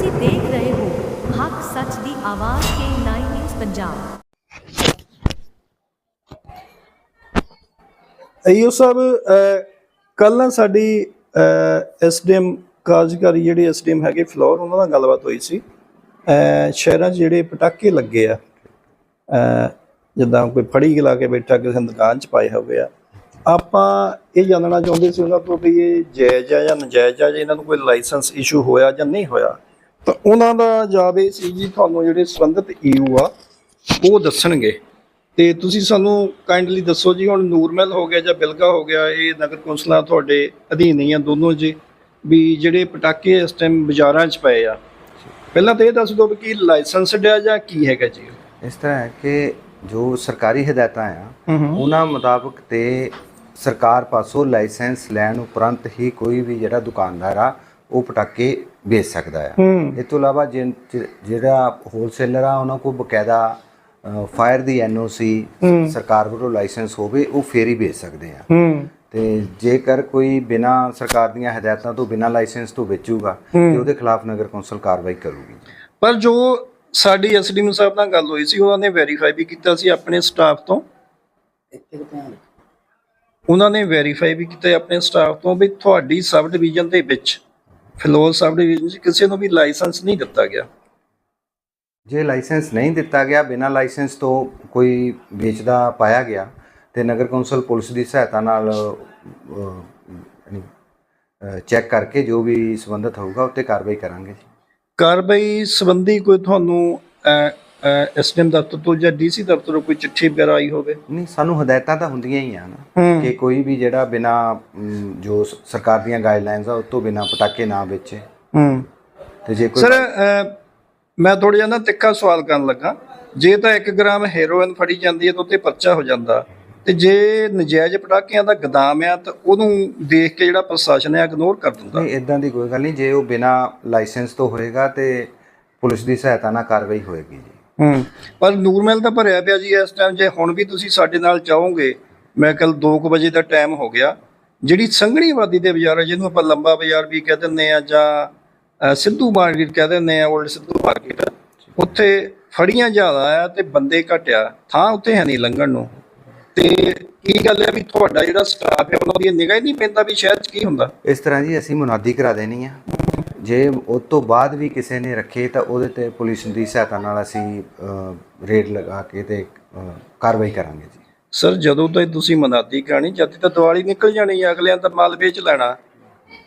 ਤੁਸੀਂ ਦੇਖ ਰਹੇ ਹੋ ਹੱਕ ਸੱਚ ਦੀ ਆਵਾਜ਼ ਕੇ 9 ਨਿਊਜ਼ ਪੰਜਾਬ। ਅਯੋ ਸਾਹਿਬ ਕੱਲ ਸਾਡੀ ਐਸਡੀਐਮ ਕਾਰਜਕਾਰੀ ਜਿਹੜੇ ਐਸਡੀਐਮ ਹੈਗੇ ਫਲੋਰ, ਉਹਨਾਂ ਨਾਲ ਗੱਲਬਾਤ ਹੋਈ ਸੀ। ਸ਼ਹਿਰਾਂ 'ਚ ਜਿਹੜੇ ਪਟਾਕੇ ਲੱਗੇ ਆ ਜਿੱਦਾਂ ਕੋਈ ਫੜੀ ਲਾ ਕੇ ਬੈਠਾ, ਕਿਸੇ ਦੁਕਾਨ 'ਚ ਪਾਏ ਹੋਵੇ ਆ। ਆਪਾਂ ਇਹ ਜਾਣਨਾ ਚਾਹੁੰਦੇ ਸੀ ਉਹਨਾਂ ਤੋਂ ਵੀ ਇਹ ਜਾਇਜ਼ ਆ ਜਾਂ ਨਜਾਇਜ਼ ਆ, ਜਾਂ ਇਹਨਾਂ ਨੂੰ ਕੋਈ ਲਾਇਸੈਂਸ ਇਸ਼ੂ ਹੋਇਆ ਜਾਂ ਨਹੀਂ ਹੋਇਆ। ਤਾਂ ਉਹਨਾਂ ਦਾ ਜਵਾਬ ਇਹ ਸੀ ਜੀ ਤੁਹਾਨੂੰ ਜਿਹੜੇ ਸੰਬੰਧਿਤ ਈਯੂ ਆ ਉਹ ਦੱਸਣਗੇ। ਤੇ ਤੁਸੀਂ ਸਾਨੂੰ ਕਾਈਂਡਲੀ ਦੱਸੋ ਜੀ ਹੁਣ ਨੂਰਮਹਿਲ ਹੋ ਗਿਆ ਜਾਂ ਬਿਲਗਾ ਹੋ ਗਿਆ ਇਹ ਨਗਰ ਕੌਂਸਲਾਂ ਤੁਹਾਡੇ ਅਧੀਨ ਹੀ ਆ ਦੋਨੋਂ ਜੀ ਵੀ ਜਿਹੜੇ ਪਟਾਕੇ ਇਸ ਟਾਈਮ ਬਾਜ਼ਾਰਾਂ 'ਚ ਪਏ ਆ। ਪਹਿਲਾਂ ਤਾਂ ਇਹ ਦੱਸ ਦਿਓ ਵੀ ਕੀ ਲਾਇਸੈਂਸਡ ਆ ਜਾਂ ਕੀ ਹੈਗਾ ਜੀ? ਇਸ ਤਰ੍ਹਾਂ ਹੈ ਕਿ ਜੋ ਸਰਕਾਰੀ ਹਦਾਇਤਾਂ ਆ ਉਹਨਾਂ ਮੁਤਾਬਕ ਤੇ ਸਰਕਾਰ ਪਾਸੋਂ ਲਾਇਸੈਂਸ ਲੈਣ ਉਪਰੰਤ ਹੀ ਕੋਈ ਵੀ ਜਿਹੜਾ ਦੁਕਾਨਦਾਰ ਆ ਉਹ ਪਟਾਕੇ ਵੇਚ ਸਕਦਾ ਆ। ਹੂੰ। ਇਸ ਤੋਂ ਇਲਾਵਾ ਜਿਹੜਾ ਹੋਲਸੇਲਰ ਆ ਉਹਨਾਂ ਕੋਲ ਬਕਾਇਦਾ ਫਾਇਰ ਦੀ ਐਨਓਸੀ ਸਰਕਾਰ ਵੱਲੋਂ ਲਾਇਸੈਂਸ ਹੋਵੇ ਉਹ ਫੇਰ ਹੀ ਵੇਚ ਸਕਦੇ ਆ। ਹੂੰ। ਤੇ ਜੇਕਰ ਕੋਈ ਬਿਨਾ ਸਰਕਾਰ ਦੀਆਂ ਹਦਾਇਤਾਂ ਤੋਂ ਬਿਨਾ ਲਾਇਸੈਂਸ ਤੋਂ ਵੇਚੂਗਾ ਤੇ ਉਹਦੇ ਖਿਲਾਫ ਨਗਰ ਕੌਂਸਲ ਕਾਰਵਾਈ ਕਰੂਗੀ। ਪਰ ਜੋ ਸਾਡੀ ਐਸਡੀਐਮ ਸਾਹਿਬ ਨਾਲ ਗੱਲ ਹੋਈ ਸੀ ਉਹਨਾਂ ਨੇ ਵੈਰੀਫਾਈ ਵੀ ਕੀਤਾ ਸੀ ਆਪਣੇ ਸਟਾਫ ਤੋਂ। ਉਹਨਾਂ ਨੇ ਵੈਰੀਫਾਈ ਵੀ ਕੀਤਾ ਆਪਣੇ ਸਟਾਫ ਤੋਂ ਵੀ ਤੁਹਾਡੀ ਸਬ ਡਿਵੀਜ਼ਨ ਦੇ ਵਿੱਚ ਫਲੋਰ ਸਬ ਡਿਵੀਜ਼ਨ 'ਚ ਕਿਸੇ ਨੂੰ ਵੀ ਲਾਇਸੈਂਸ ਨਹੀਂ ਦਿੱਤਾ ਗਿਆ। ਜੇ ਲਾਇਸੈਂਸ ਨਹੀਂ ਦਿੱਤਾ ਗਿਆ ਬਿਨਾਂ ਲਾਇਸੈਂਸ ਤੋਂ ਕੋਈ ਵੇਚਦਾ ਪਾਇਆ ਗਿਆ ਤੇ ਨਗਰ ਕੌਂਸਲ ਪੁਲਿਸ ਦੀ ਸਹਾਇਤਾ ਨਾਲ ਚੈੱਕ ਕਰਕੇ ਜੋ ਵੀ ਸੰਬੰਧਿਤ ਹੋਊਗਾ ਉੱਤੇ ਕਾਰਵਾਈ ਕਰਾਂਗੇ ਜੀ। ਕਾਰਵਾਈ ਸੰਬੰਧੀ ਕੋਈ ਤੁਹਾਨੂੰ ਐਸਡੀਐਮ ਦਫ਼ਤਰ ਤੋਂ ਜਾਂ ਡੀਸੀ ਦਫ਼ਤਰ ਤੋਂ ਕੋਈ ਚਿੱਠੀ ਵਗੈਰਾ ਆਈ ਹੋਵੇ? ਨਹੀਂ ਸਾਨੂੰ ਹਦਾਇਤਾਂ ਤਾਂ ਹੁੰਦੀਆਂ ਹੀ ਆ ਨਾ ਕਿ ਕੋਈ ਵੀ ਜਿਹੜਾ ਬਿਨਾਂ ਜੋ ਸਰਕਾਰ ਦੀਆਂ ਗਾਈਡਲਾਈਨਸ ਆ ਉਸ ਤੋਂ ਬਿਨਾਂ ਪਟਾਕੇ ਨਾ ਵੇਚੇ। ਹੂੰ। ਤੇ ਜੇ ਕੋਈ ਸਰ ਮੈਂ ਥੋੜਾ ਜਿਹਾ ਨਾ ਤਿੱਖਾ ਸਵਾਲ ਕਰਨ ਲੱਗਾ। ਜੇ ਤਾਂ 1 ਗ੍ਰਾਮ ਹੈਰੋਇਨ ਫੜੀ ਜਾਂਦੀ ਹੈ ਤਾਂ ਉੱਤੇ ਪਰਚਾ ਹੋ ਜਾਂਦਾ। ਤੇ ਜੇ ਨਜਾਇਜ਼ ਪਟਾਕਿਆਂ ਦਾ ਗਦਾਮ ਆ ਤਾਂ ਉਹਨੂੰ ਦੇਖ ਕੇ ਜਿਹੜਾ ਪ੍ਰਸ਼ਾਸਨ ਹੈ ਇਗਨੋਰ ਕਰ ਦਿੰਦਾ। ਨਹੀਂ ਇਦਾਂ ਦੀ ਕੋਈ ਗੱਲ ਨਹੀਂ। ਜੇ ਉਹ ਬਿਨਾਂ ਲਾਇਸੈਂਸ ਤੋਂ ਹੋਏਗਾ ਤੇ ਪੁਲਿਸ ਦੀ ਸਹਾਇਤਾ ਨਾਲ ਕਾਰਵਾਈ ਹੋਏਗੀ ਜੀ। ਹੂੰ। ਪਰ ਨੂਰਮਹਿਲ ਤਾਂ ਭਰਿਆ ਪਿਆ ਜੀ, ਇਸ ਟਾਈਮ ਜੇ ਹੁਣ ਵੀ ਤੁਸੀਂ ਸਾਡੇ ਨਾਲ ਚਾਹੋਗੇ ਮੈਂ ਕੱਲ 2 ਵਜੇ ਦਾ ਟਾਈਮ ਹੋ ਗਿਆ, ਜਿਹੜੀ ਸੰਘਣੀ ਆਬਾਦੀ ਦੇ ਬਾਜ਼ਾਰ ਆ, ਜਿਹਨੂੰ ਆਪਾਂ ਲੰਬਾ ਬਾਜ਼ਾਰ ਵੀ ਕਹਿ ਦਿੰਦੇ ਆ ਜਾਂ ਸਿੱਧੂ ਮਾਰਕੀਟ ਕਹਿ ਦਿੰਦੇ ਆ 올ਡ ਸਿੱਧੂ ਮਾਰਕੀਟ ਉੱਥੇ ਫੜੀਆਂ ਜ਼ਿਆਦਾ ਆ ਤੇ ਬੰਦੇ ਘਟਿਆ ਥਾਂ ਉੱਥੇ ਹੈ ਨਹੀਂ ਲੰਘਣ ਨੂੰ। ਤੇ ਕੀ ਗੱਲ ਹੈ ਵੀ ਤੁਹਾਡਾ ਜਿਹੜਾ ਸਟਾਫ ਹੈ, ਉਹਨਾਂ ਦੀ ਨਿਗਾਹ ਹੀ ਨਹੀਂ ਪੈਂਦਾ ਵੀ ਸ਼ਹਿਰ 'ਚ ਕੀ ਹੁੰਦਾ? ਇਸ ਤਰ੍ਹਾਂ ਜੀ, ਅਸੀਂ ਮੁਨਾਦੀ ਕਰਾ ਦੇਣੀ ਆ। ਜੇ ਉਸ ਤੋਂ ਬਾਅਦ ਵੀ ਕਿਸੇ ਨੇ ਰੱਖੇ ਤਾਂ ਉਹਦੇ ਤੇ ਪੁਲਿਸ ਦੀ ਸਹਾਇਤਾ ਨਾਲ ਅਸੀਂ ਰੇਡ ਲਗਾ ਕੇ ਤੇ ਕਾਰਵਾਈ ਕਰਾਂਗੇ ਜੀ। ਸਰ ਜਦੋਂ ਤੋਂ ਤੁਸੀਂ ਮਨਾਦੀ ਕਰਾਣੀ ਜਦ ਤੱਕ ਦੀਵਾਲੀ ਨਿਕਲ ਜਾਣੀ ਹੈ ਅਗਲਿਆਂ ਤਾਂ ਮਾਲ ਵੇਚ ਲੈਣਾ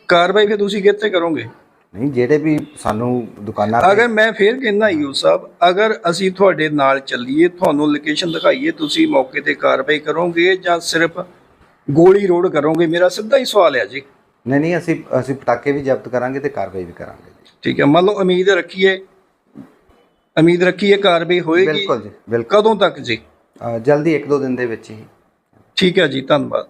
ਕਾਰਵਾਈ ਫਿਰ ਤੁਸੀਂ ਕਿੱਥੇ ਕਰੋਗੇ? ਨਹੀਂ ਜਿਹੜੇ ਵੀ ਸਾਨੂੰ ਦੁਕਾਨਾਂ ਅਗਰ ਮੈਂ ਫੇਰ ਕਹਿੰਦਾ ਯੂ ਸਾਹਿਬ ਅਗਰ ਅਸੀਂ ਤੁਹਾਡੇ ਨਾਲ ਚੱਲੀਏ ਤੁਹਾਨੂੰ ਲੋਕੇਸ਼ਨ ਦਿਖਾਈਏ ਤੁਸੀਂ ਮੌਕੇ ਤੇ ਕਾਰਵਾਈ ਕਰੋਗੇ ਜਾਂ ਸਿਰਫ ਗੋਲੀ ਰੋਡ ਕਰੋਗੇ? ਮੇਰਾ ਸਿੱਧਾ ਹੀ ਸਵਾਲ ਹੈ ਜੀ। ਨਹੀਂ ਨਹੀਂ ਅਸੀਂ ਅਸੀਂ ਪਟਾਕੇ ਵੀ ਜ਼ਬਤ ਕਰਾਂਗੇ ਤੇ ਕਾਰਵਾਈ ਵੀ ਕਰਾਂਗੇ ਠੀਕ ਹੈ ਮੰਨ ਲਓ ਉਮੀਦ ਰੱਖੀਏ ਉਮੀਦ ਰੱਖੀਏ ਕਾਰਵਾਈ ਹੋਏਗੀ। ਬਿਲਕੁਲ ਜੀ ਬਿਲਕੁਲ। ਕਦੋਂ ਤੱਕ ਜੀ? ਅ, ਜਲਦੀ ਇੱਕ ਦੋ ਦਿਨ ਦੇ ਵਿੱਚ ਹੀ। ਠੀਕ ਹੈ ਜੀ ਧੰਨਵਾਦ।